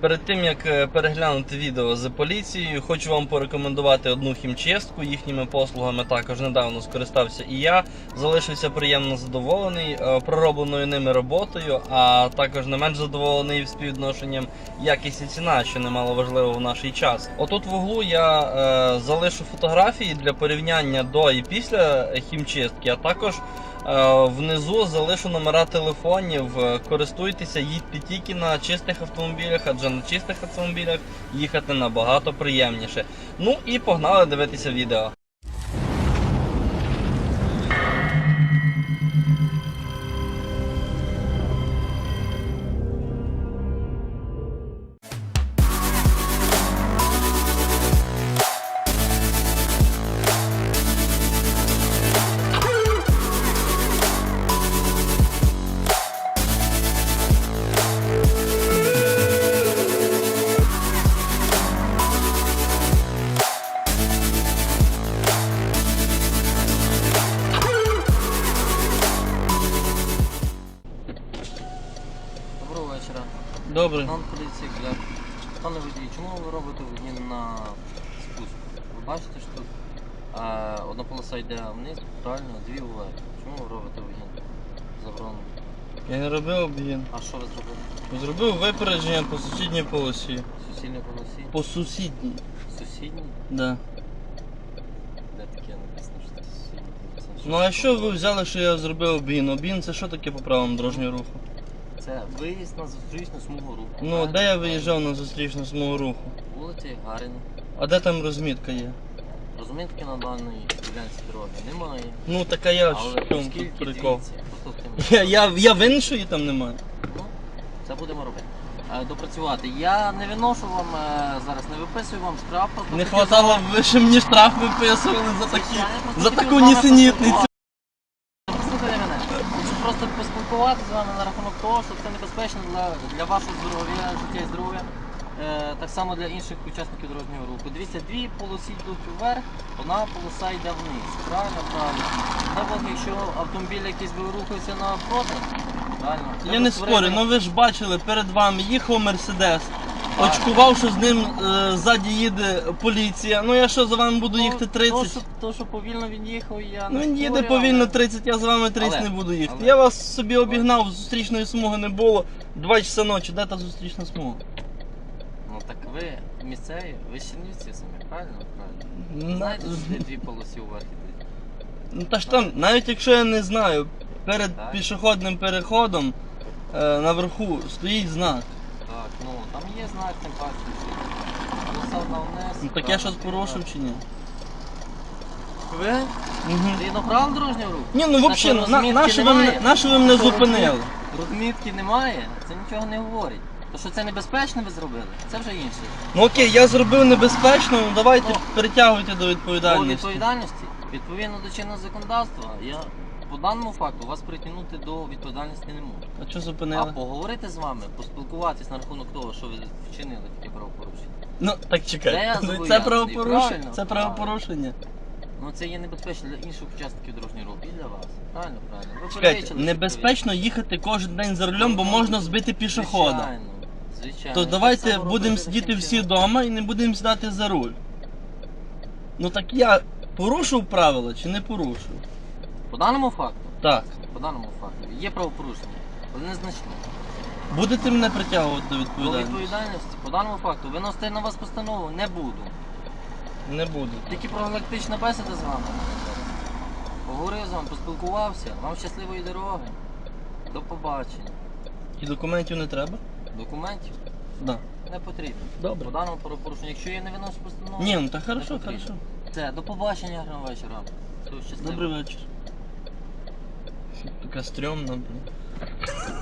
Перед тим як е, переглянути відео з поліцією, хочу вам порекомендувати одну хімчистку. Їхніми послугами також недавно скористався і я. Залишився приємно задоволений е, проробленою ними роботою, а також не менш задоволений співвідношенням якість і ціна, що немало важливо в наш час. Отут в углу я е, залишу фотографії для порівняння до і після хімчистки, а також Внизу залишу номера телефонів. Е, Користуйтеся, їдьте тільки на чистих автомобілях, адже на чистих автомобілях їхати набагато приємніше. Ну і погнали дивитися відео. Вечора. Добре. Нам поліції для пане водій, чому ви робите вогні на спуску? Ви бачите, що тут е, одна полоса йде вниз, правильно, дві вверх. Чому ви робите вогні? Заборонено. Я не робив об'єм. А що ви зробили? Зробив випередження по сусідній полосі. Сусідній полосі? По сусідній. Сусідній? Да. Де таке написано, що це сусідній полоса? Ну а що ви взяли, що я зробив об'їн? Об'їн це що таке по правилам дорожнього руху? Це виїзд на зустрічну смугу руху. Ну, де я виїжджав на зустрічну смугу руху? Вулиця Гагаріна. А де там розмітка є? Розмітки на даній ділянці дороги немає. Ну така я в Але чому оскільки тут прикол. дивіться, послухайте мене. Я, я, я винен, що її там немає. Ну, це будемо робити. Е, Допрацювати. Я не виношу вам е, зараз, не виписую вам штраф. Не хотів хватало, ви ще мені штраф виписували за такі. Звичайно, просто за хотів таку з вами нісенітницю. поспілкуватися. Послухайте мене. Хочу просто поспілкуватися з вами на того, що це небезпечно для, для вашого здоров'я, життя і здоров'я. Е, так само для інших учасників дорожнього руху. Дивіться, дві полосі йдуть вверх, одна полоса йде вниз. Правильно, правильно. Бог, якщо автомобіль якийсь би навпроти, правильно. Я треба не створити- спорю, ну ви ж бачили, перед вами їхав Мерседес. Очкував, що з ним е, ззаді їде поліція. Ну я що за вами буду їхати 30? То, що, то, що повільно він їхав, я Ну не він їде спорю, повільно але- 30, я з вами 30 Але- не буду їхати. але- Я вас собі обігнав, зустрічної смуги не було. Два часа ночі, де та зустрічна смуга? Ну так ви місцеві, ви Чернівці самі, правильно? Правильно. На- Знаєте, що є дві полосі вверх ідуть? Ну та ж там, навіть якщо я не знаю, перед Так. пішохідним переходом е, наверху стоїть знак. Ну там є знак, тим. Ну так я щось порушив чи ні? Ви? Угу. Згідно правил дорожнього руху? Ні, ну взагалі, на, розмітки на, ви, мене- ви мене Що, зупинили? Розмітки немає, це нічого не говорить. То, що це небезпечно ви зробили, це вже інше. Ну окей, я зробив небезпечно, ну давайте Ну. притягуйте до По відповідальності. відповідальності, відповідно до чинного законодавства, я по даному факту вас притягнути до відповідальності не можу. А що А поговорити з вами, поспілкуватись на рахунок того, що ви вчинили таке правопорушення. Ну так чекай. Це правопорушення. Це правопорушення. Ну це є небезпечно для інших учасників дорожнього руху і для вас. Правильно, правильно. Ви Чекайте, небезпечно їхати кожен день за рулем, бо можна збити пішохода. Звичайно, звичайно. То давайте будемо сидіти всі вдома і не будемо сідати за руль. Ну так я порушив правила чи не порушив? По даному факту, Так. по даному факту, є правопорушення, але незначне. Будете мене притягувати до До відповідальності? відповідальності, по даному факту, виносити на вас постанову не буду. Не буду. Тільки прогалактична бесіда з вами. Поговорив з вами, поспілкувався. Вам щасливої дороги. До побачення. І документів не треба? Документів Да. не потрібно. Добре. По даному правопорушенню. Якщо я не виношу постанову, Ні, ну так хорошо, потрібно. хорошо. Це, до побачення, гарного вечора. Добрий вечір. Только стрёмно, ну, блин.